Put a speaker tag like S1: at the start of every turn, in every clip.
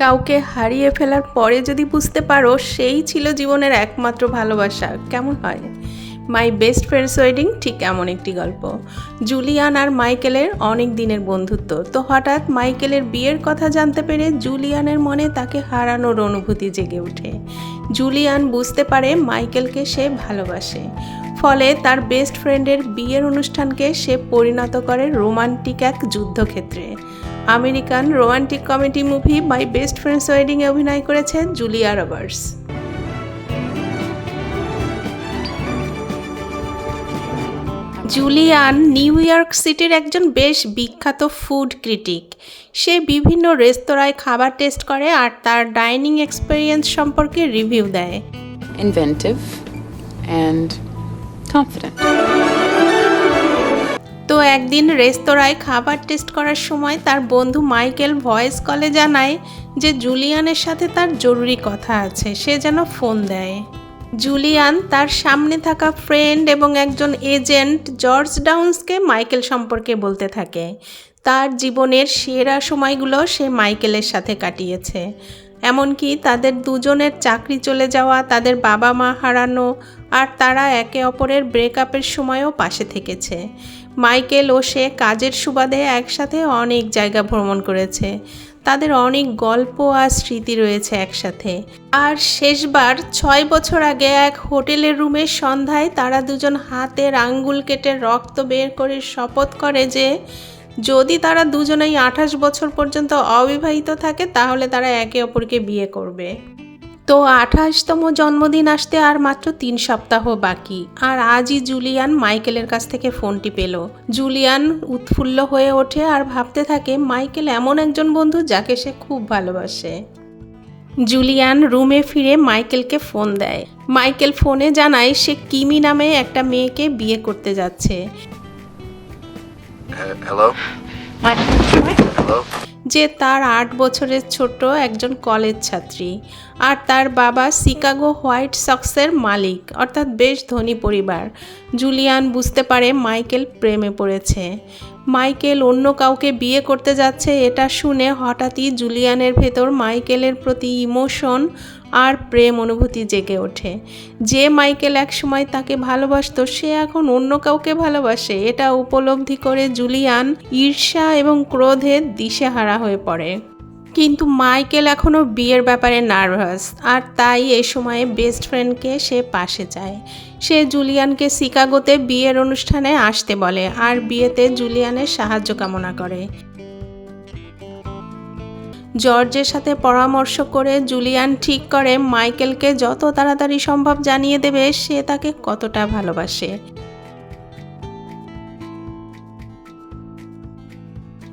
S1: কাউকে হারিয়ে ফেলার পরে যদি বুঝতে পারো, সেই ছিল জীবনের একমাত্র ভালোবাসা। কেমন হয়? মাই বেস্ট ফ্রেন্ডস ওয়েডিং ঠিক এমন একটি গল্প। জুলিয়ান আর মাইকেলের অনেক দিনের বন্ধুত্ব। তো হঠাৎ মাইকেলের বিয়ের কথা জানতে পেরে জুলিয়ানের মনে তাকে হারানোর অনুভূতি জেগে ওঠে। জুলিয়ান বুঝতে পারে মাইকেলকে সে ভালোবাসে। ফলে তার বেস্ট ফ্রেন্ডের বিয়ের অনুষ্ঠানকে সে পরিণত করে রোমান্টিক এক যুদ্ধক্ষেত্রে। American romantic comedy movie my best friend's ওয়েডিংয়ে অভিনয় করেছেন Julia Roberts. Julianne New York সিটির একজন বেশ বিখ্যাত ফুড ক্রিটিক। সে বিভিন্ন রেস্তোরাঁয় খাবার টেস্ট করে আর তার ডাইনিং এক্সপিরিয়েন্স সম্পর্কে রিভিউ দেয়।
S2: Inventive and confident.
S1: একদিন রেস্তোরাঁয় খাবার টেস্ট করার সময় তার বন্ধু মাইকেল ভয়েস কলে জানায় যে জুলিয়ানের সাথে তার জরুরি কথা আছে, সে যেন ফোন দেয়। জুলিয়ান তার সামনে থাকা ফ্রেন্ড এবং একজন এজেন্ট জর্জ ডাউন্সকে মাইকেল সম্পর্কে বলতে থাকে। তার জীবনের সেরা সময়গুলো সে মাইকেলের সাথে কাটিয়েছে। এমনকি তাদের দুজনের চাকরি চলে যাওয়া, তাদের বাবা মা হারানো আর তারা একে অপরের ব্রেকআপের সময়ও পাশে থেকেছে। মাইকেল ও সে কাজের সুবাদে একসাথে অনেক জায়গা ভ্রমণ করেছে। তাদের অনেক গল্প আর স্মৃতি রয়েছে একসাথে। আর শেষবার ছয় বছর আগে এক হোটেলের রুমের সন্ধ্যায় তারা দুজন হাতের আঙ্গুল কেটে রক্ত বের করে শপথ করে যে, যদি তারা দুজনেই আঠাশ বছর পর্যন্ত অবিবাহিত থাকে, তাহলে তারা একে অপরকে বিয়ে করবে। তো আঠাশতম জন্মদিন আসতে আর মাত্র তিন সপ্তাহ বাকি। আর আজই জুলিয়ান মাইকেলের কাছ থেকে ফোনটি পেল। জুলিয়ান উৎফুল্ল হয়ে ওঠে আর ভাবতে থাকে মাইকেল এমন একজন বন্ধু যাকে সে খুব ভালোবাসে। জুলিয়ান রুমে ফিরে মাইকেলকে ফোন দেয়। মাইকেল ফোনে জানায় সে কিমি নামে একটা মেয়েকে বিয়ে করতে যাচ্ছে?
S3: Hello?
S1: যে তার আট বছরের ছোট একজন কলেজ ছাত্রী আর তার বাবা শিকাগো হোয়াইট সক্সের মালিক, অর্থাৎ বেশ ধনী পরিবার। জুলিয়ান বুঝতে পারে মাইকেল প্রেমে পড়েছে। মাইকেল অন্য কাউকে বিয়ে করতে যাচ্ছে এটা শুনে হঠাৎই জুলিয়ানের ভেতর মাইকেলের প্রতি ইমোশন আর প্রেম অনুভূতি জেগে ওঠে। যে মাইকেল একসময় তাকে ভালোবাসতো, সে এখন অন্য কাউকে ভালোবাসে। এটা উপলব্ধি করে জুলিয়ান ঈর্ষা এবং ক্রোধে দিশেহারা হয়ে পড়ে। কিন্তু মাইকেল এখনও বিয়ের ব্যাপারে নার্ভাস, আর তাই এ সময়ে বেস্ট ফ্রেন্ডকে সে পাশে চায়। সে জুলিয়ানকে শিকাগোতে বিয়ের অনুষ্ঠানে আসতে বলে, আর বিয়েতে জুলিয়ানের সাহায্য কামনা করে। জর্জের সাথে পরামর্শ করে জুলিয়ান ঠিক করে মাইকেলকে যত তাড়াতাড়ি সম্ভব জানিয়ে দেবে সে তাকে কতটা ভালোবাসে।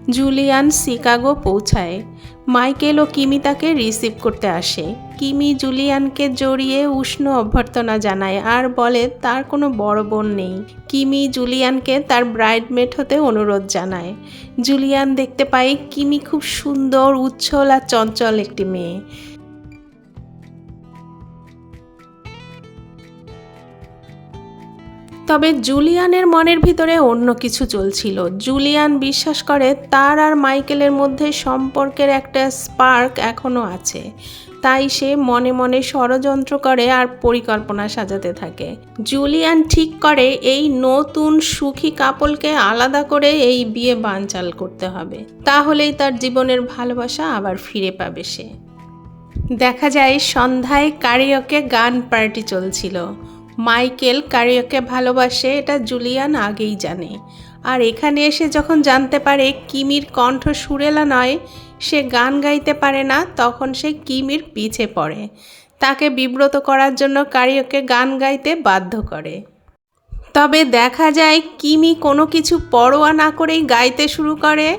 S1: জুলিয়ান শিকাগো পৌঁছায়। মাইকেল ও কিমি তাকে রিসিভ করতে আসে। কিমি জুলিয়ানকে জড়িয়ে উষ্ণ অভ্যর্থনা জানায় আর বলে, তার কোনো বড় বোন নেই। কিমি জুলিয়ানকে তার ব্রাইডমেট হতে অনুরোধ জানায়। জুলিয়ান দেখতে পায়, কিমি খুব সুন্দর, উচ্ছল আর চঞ্চল একটি মেয়ে। তবে জুলিয়ানের মনের ভিতরে অন্য কিছু চলছিল। জুলিয়ান বিশ্বাস করে, তার আর মাইকেলের মধ্যে সম্পর্কের একটা স্পার্ক এখনও আছে। তাই সে মনে মনে ষড়যন্ত্র করে আর পরিকল্পনা সাজাতে থাকে। জুলিয়ান ঠিক করে এই নতুন সুখী কাপলকে আলাদা করে এই বিয়ে বানচাল করতে হবে। তাহলেই তার জীবনের ভালোবাসা আবার ফিরে পাবে সে। দেখা যায় সন্ধ্যায় কারিওকে গান পার্টি চলছিল। মাইকেল কারিওকে ভালোবাসে, এটা জুলিয়ান আগেই জানে। আর এখানে এসে যখন জানতে পারে কিমির কণ্ঠ সুরেলা নয় সে গান গাইতে পারে না তখন সে কিমির পিছে পড়ে। তাকে বিব্রত করার জন্য কারিওকে গান গাইতে বাধ্য করে। তবে দেখা যায় কিমি কোনো কিছু পরোয়া না করেই গাইতে শুরু করে.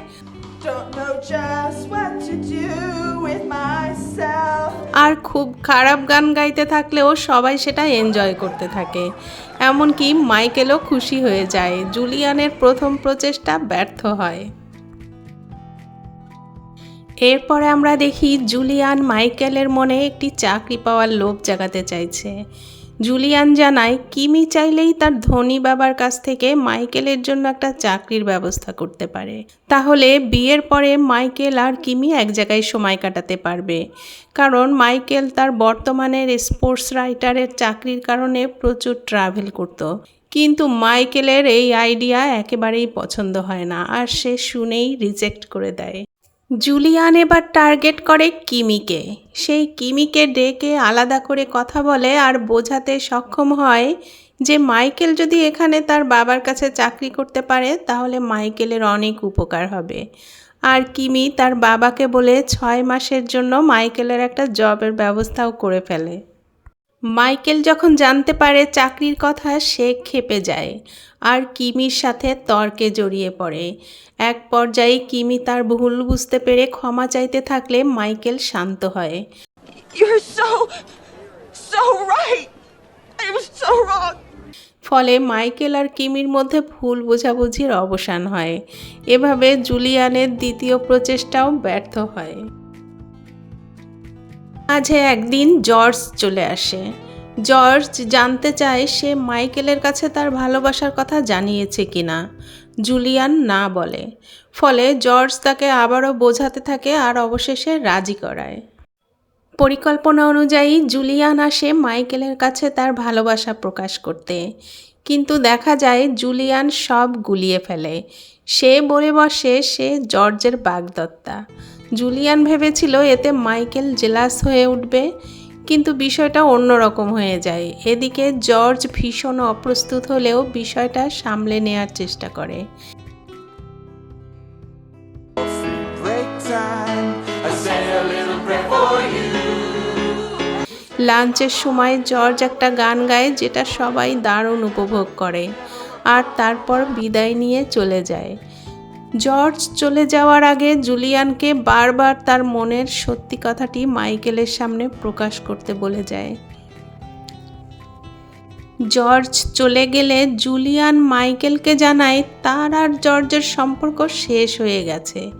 S1: আর খুব খারাপ গান গাইতে থাকলেও সবাই সেটা এনজয় করতে থাকে। এমনকি মাইকেলও খুশি হয়ে যায়। জুলিয়ানের প্রথম প্রচেষ্টা ব্যর্থ হয়। এরপরে আমরা দেখি জুলিয়ান মাইকেলের মনে একটি চাকরি পাওয়ার লোভ জাগাতে চাইছে। জুলিয়ান জানায়, কিমি চাইলেই তার ধনী বাবার কাছ থেকে মাইকেলের জন্য একটা চাকরির ব্যবস্থা করতে পারে। তাহলে বিয়ের পরে মাইকেল আর কিমি এক জায়গায় সময় কাটাতে পারবে। কারণ মাইকেল তার বর্তমানের স্পোর্টস রাইটারের চাকরির কারণে প্রচুর ট্রাভেল করত। কিন্তু মাইকেলের এই আইডিয়া একেবারেই পছন্দ হয় না, আর সে শুনেই রিজেক্ট করে দেয়। জুলিয়ান এবার টার্গেট করে কিমিকে। সেই কিমিকে ডেকে আলাদা করে কথা বলে আর বোঝাতে সক্ষম হয় যে মাইকেল যদি এখানে তার বাবার কাছে চাকরি করতে পারে, তাহলে মাইকেলের অনেক উপকার হবে। আর কিমি তার বাবাকে বলে ছয় মাসের জন্য মাইকেলের একটা জবের ব্যবস্থাও করে ফেলে। মাইকেল যখন জানতে পারে চাকরির কথা সে খেপে যায়। আর কিমির সাথে তর্কে জড়িয়ে পড়ে। এক পর্যায়ে কিমি তার ভুল বুঝতে পেরে ক্ষমা চাইতে থাকলে মাইকেল শান্ত হয়. ফলে মাইকেল আর কিমির মধ্যে ভুল বোঝাবুঝির অবসান হয়। এভাবে জুলিয়ানের দ্বিতীয় প্রচেষ্টাও ব্যর্থ হয়। মাঝে একদিন জর্জ চলে আসে। জর্জ জানতে চায় সে মাইকেলের কাছে তার ভালোবাসার কথা জানিয়েছে কিনা। জুলিয়ান না বলে। ফলে জর্জ তাকে আবারও বোঝাতে থাকে আর অবশেষে রাজি করায়। পরিকল্পনা অনুযায়ী জুলিয়ান আসে মাইকেলের কাছে তার ভালোবাসা প্রকাশ করতে। কিন্তু দেখা যায় জুলিয়ান সব গুলিয়ে ফেলে। সে বলে বসে সে জর্জের বাগদত্তা। জুলিয়ান ভেবেছিল এতে মাইকেল জেলাস হয়ে উঠবে, কিন্তু বিষয়টা অন্যরকম হয়ে যায় এদিকে জর্জ ভীষণ অপ্রস্তুত হলেও বিষয়টা সামলে নেয়ার চেষ্টা করে. লাঞ্চের সময় জর্জ একটা গান গায় যেটা সবাই দারুণ উপভোগ করে, আর তারপর বিদায় নিয়ে চলে যায় জর্জ চলে যাওয়ার আগে জুলিয়ানকে বারবার তার মনের সত্যি কথাটি মাইকেলের সামনে প্রকাশ করতে বলে যায়। জর্জ চলে গেলে জুলিয়ান মাইকেলকে জানায়, তার আর জর্জের সম্পর্ক শেষ হয়ে গেছে।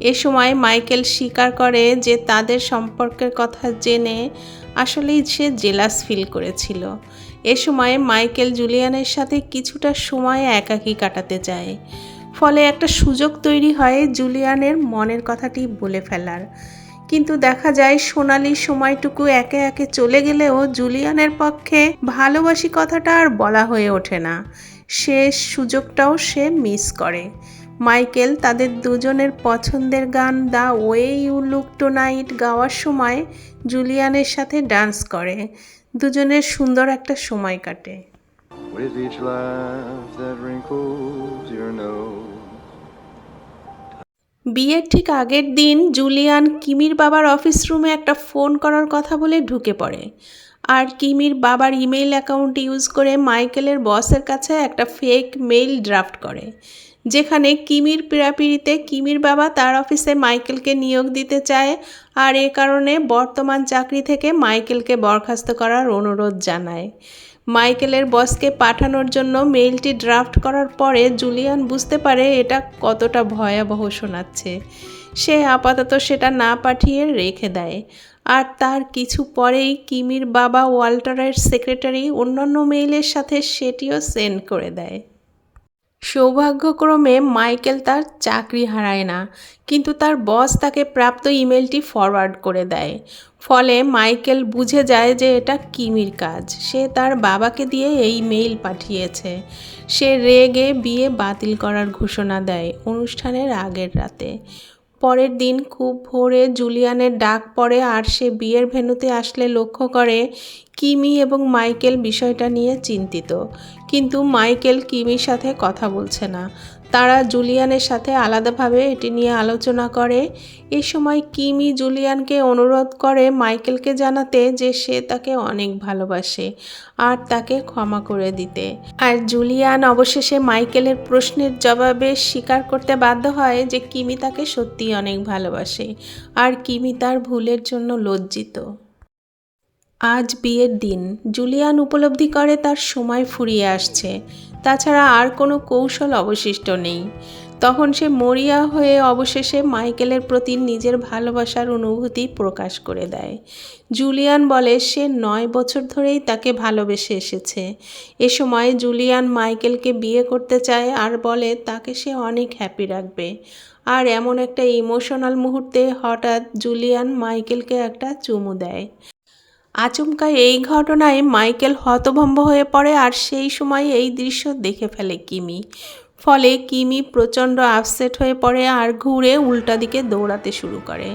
S1: এ সময় মাইকেল স্বীকার করে যে তাদের সম্পর্কের কথা জেনে আসলেই সে জেলাস ফিল করেছিল। এ সময় মাইকেল জুলিয়ানের সাথে কিছুটা সময় একাকী কাটাতে চায়। ফলে একটা সুযোগ তৈরি হয় জুলিয়ানের মনের কথাটি বলে ফেলার। কিন্তু দেখা যায় সোনালি সময়টুকু একে একে চলে গেলেও জুলিয়ানের পক্ষে ভালোবাসি কথাটা আর বলা হয়ে ওঠে না। শেষ সুযোগটাও সে মিস করে। মাইকেল তাদের দুজনের পছন্দের গান the way you look tonight গাওয়ার সময় জুলিয়ানের সাথে ডান্স করে। দুজনের সুন্দর একটা সময় কাটে।
S4: With each laugh that wrinkles your nose.
S1: বিয়ের ঠিক আগের দিন জুলিয়ান কিমির বাবার অফিস রুমে একটা ফোন করার কথা বলে ঢুকে পড়ে। আর কিমির বাবার ইমেল অ্যাকাউন্ট ইউজ করে মাইকেলের বসের কাছে একটা ফেক মেইল ড্রাফট করে, যেখানে কিমির পীড়াপিড়িতে কিমির বাবা তার অফিসে মাইকেলকে নিয়োগ দিতে চায় আর এ কারণে বর্তমান চাকরি থেকে মাইকেলকে বরখাস্ত করার অনুরোধ জানায়। মাইকেলের বসকে পাঠানোর জন্য মেইলটি ড্রাফট করার পরে জুলিয়ান বুঝতে পারে এটা কতটা ভয়াবহ শোনাচ্ছে। সে আপাতত সেটা না পাঠিয়ে রেখে দেয়। আর তার কিছু পরেই কিমির বাবা ওয়াল্টারের সেক্রেটারি অন্যান্য মেইলের সাথে সেটিও সেন্ড করে দেয়। সৌভাগ্যক্রমে মাইকেল তার চাকরি হারায় না, কিন্তু তার বস তাকে প্রাপ্ত ইমেলটি ফরওয়ার্ড করে দেয়। ফলে মাইকেল বুঝে যায় যে এটা কিমির কাজ। সে তার বাবাকে দিয়ে এই মেইল পাঠিয়েছে। সে রেগে বিয়ে বাতিল করার ঘোষণা দেয় অনুষ্ঠানের আগের রাতে। পরের দিন খুব ভোরে জুলিয়ানের ডাক পড়ে আর সে বিয়ের ভেনুতে আসলে লক্ষ্য করে কিমি এবং মাইকেল বিষয়টা নিয়ে চিন্তিত। কিন্তু মাইকেল কিমির সাথে কথা বলছে না। তারা জুলিয়ানের সাথে আলাদাভাবে এটি নিয়ে আলোচনা করে। এ সময় কিমি জুলিয়ানকে অনুরোধ করে মাইকেলকে জানাতে যে সে তাকে অনেক ভালোবাসে আর তাকে ক্ষমা করে দিতে। আর জুলিয়ান অবশেষে মাইকেলের প্রশ্নের জবাবে স্বীকার করতে বাধ্য হয় যে কিমি তাকে সত্যিই অনেক ভালোবাসে আর কিমি তার ভুলের জন্য লজ্জিত। আজ বিয়ের দিন। জুলিয়ান উপলব্ধি করে তার সময় ফুরিয়ে আসছে। তাছাড়া আর কোনো কৌশল অবশিষ্ট নেই। তখন সে মরিয়া হয়ে অবশেষে মাইকেলের প্রতি নিজের ভালোবাসার অনুভূতি প্রকাশ করে দেয়। জুলিয়ান বলে, সে নয় বছর ধরেই তাকে ভালোবেসে এসেছে। এ সময় জুলিয়ান মাইকেলকে বিয়ে করতে চায় আর বলে, তাকে সে অনেক হ্যাপি রাখবে। আর এমন একটা ইমোশনাল মুহূর্তে হঠাৎ জুলিয়ান মাইকেলকে একটা চুমু দেয়। আচমকা এই ঘটনায় মাইকেল হতভম্ব হয়ে পড়ে আর সেই সময় এই দৃশ্য দেখে ফেলে কিমি। ফলে কিমি প্রচণ্ড আপসেট হয়ে পড়ে আর ঘুরে উল্টা দিকে দৌড়াতে শুরু করে।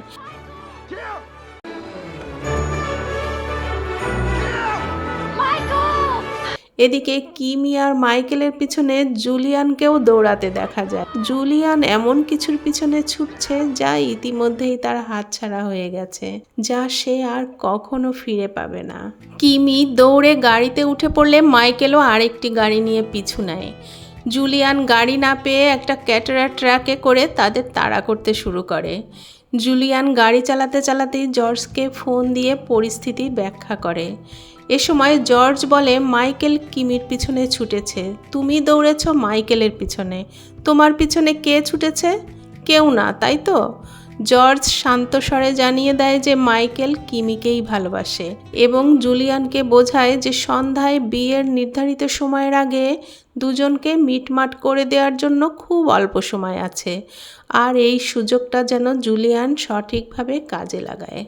S1: এদিকে কিমি আর মাইকেলের পিছনে জুলিয়ানকেও দৌড়াতে দেখা যায়। জুলিয়ান এমন কিছুর পিছনে ছুটছে যা ইতিমধ্যেই তার হাতছাড়া হয়ে গেছে, যা সে আর কখনো ফিরে পাবে না। কিমি দৌড়ে গাড়িতে উঠে পড়লে মাইকেলও আরেকটি গাড়ি নিয়ে পিছু নেয়। জুলিয়ান গাড়ি না পেয়ে একটা ক্যাটারা ট্র্যাকে করে তাদের তাড়া করতে শুরু করে। জুলিয়ান গাড়ি চালাতে চালাতেই জর্জকে ফোন দিয়ে পরিস্থিতি ব্যাখ্যা করে। এ সময় জর্জ বলে, মাইকেল কিমির পিছনে ছুটেছে। তুমি দৌড়েছ মাইকেলের পিছনে। তোমার পিছনে কে ছুটেছে? কেউ না, তাই তো? জর্জ শান্ত স্বরে জানিয়ে দেয় যে মাইকেল কিমিকেই ভালোবাসে এবং জুলিয়ানকে বোঝায় যে সন্ধ্যায় বিয়ের নির্ধারিত সময়ের আগে দুজনকে মিটমাট করে দেওয়ার জন্য খুব অল্প সময় আছে। আর এই সুযোগটা যেন জুলিয়ান সঠিকভাবে কাজে লাগায়।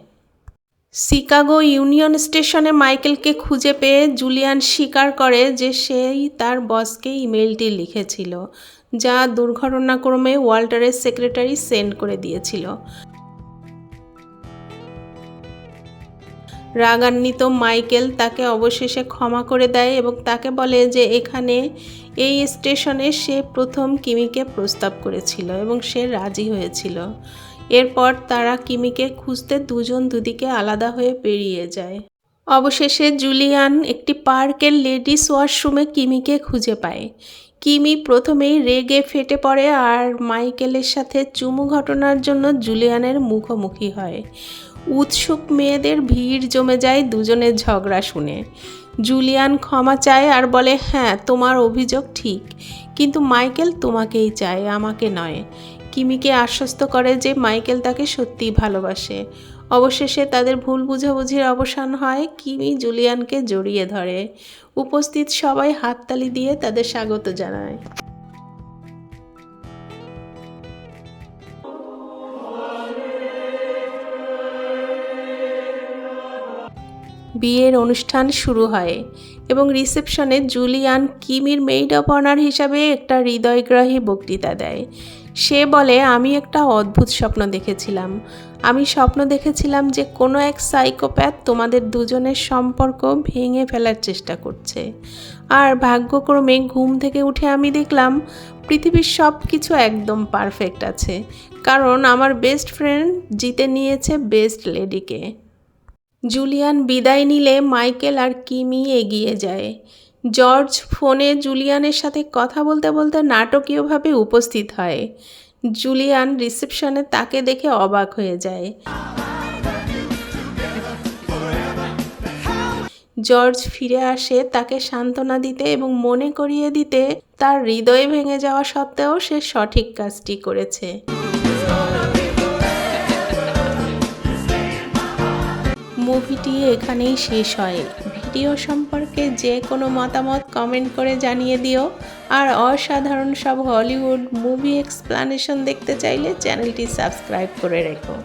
S1: শিকাগো ইউনিয়ন স্টেশনে মাইকেলকে খুঁজে পেয়ে জুলিয়ান স্বীকার করে যে সেই তার বসকে ইমেলটি লিখেছিল, যা দুর্ঘটনাক্রমে ওয়াল্টারের সেক্রেটারি সেন্ড করে দিয়েছিল। রাগান্বিত মাইকেল তাকে অবশেষে ক্ষমা করে দেয় এবং তাকে বলে যে এখানে এই স্টেশনে সে প্রথম কিমিকে প্রস্তাব করেছিল এবং সে রাজি হয়েছিল। এরপর তারা কিমিকে খুঁজতে দুজন দুদিকে আলাদা হয়ে বেরিয়ে যায়। অবশেষে জুলিয়ান একটি পার্কের লেডিস ওয়াশরুমে কিমিকে খুঁজে পায়। কিমি প্রথমেই রেগে ফেটে পড়ে আর মাইকেলের সাথে চুমু ঘটনার জন্য জুলিয়ানের মুখোমুখি হয়। উৎসুক মেয়েদের ভিড় জমে যায় দুজনের ঝগড়া শুনে। জুলিয়ান ক্ষমা চায় আর বলে হ্যাঁ তোমার অভিযোগ ঠিক। কিন্তু মাইকেল তোমাকেই চায়, আমাকে নয়। কিমিকে আশ্বস্ত করে যে মাইকেল তাকে সত্যিই ভালোবাসে। অবশেষে তাদের ভুল বুঝাবুঝির অবসান হয় কিমি জুলিয়ানকে জড়িয়ে ধরে। উপস্থিত সবাই হাততালি দিয়ে তাদের স্বাগত জানায়। বিয়ের অনুষ্ঠান শুরু হয় এবং রিসেপশনে জুলিয়ান কিমির মেইড অফ অনার হিসাবে একটা হৃদয়গ্রাহী বক্তৃতা দেয়। সে বলে, আমি একটা অদ্ভুত স্বপ্ন দেখেছিলাম। আমি স্বপ্ন দেখেছিলাম যে কোনো এক সাইকোপ্যাথ তোমাদের দুজনের সম্পর্ক ভেঙে ফেলার চেষ্টা করছে। আর ভাগ্যক্রমে ঘুম থেকে উঠে আমি দেখলাম, পৃথিবীর সব কিছু একদম পারফেক্ট আছে। কারণ আমার বেস্ট ফ্রেন্ড জিতে নিয়েছে বেস্ট লেডিকে। জুলিয়ান বিদায় নিলে মাইকেল আর কিমি এগিয়ে যায়। জর্জ ফোনে জুলিয়ানের সাথে কথা বলতে বলতে নাটকীয়ভাবে উপস্থিত হয়। জুলিয়ান রিসেপশনে তাকে দেখে অবাক হয়ে যায়। জর্জ ফিরে আসে তাকে সান্ত্বনা দিতে এবং মনে করিয়ে দিতে তার হৃদয় ভেঙে যাওয়া সত্ত্বেও সে সঠিক কাজটি করেছে। মুভিটি এখানেই শেষ হয়। ভিডিও সম্পর্কে যে কোনো মতামত কমেন্ট করে জানিয়ে দিও। আর অসাধারণ সব হলিউড মুভি এক্সপ্লানেশন দেখতে চাইলে চ্যানেলটি সাবস্ক্রাইব করে রেখো।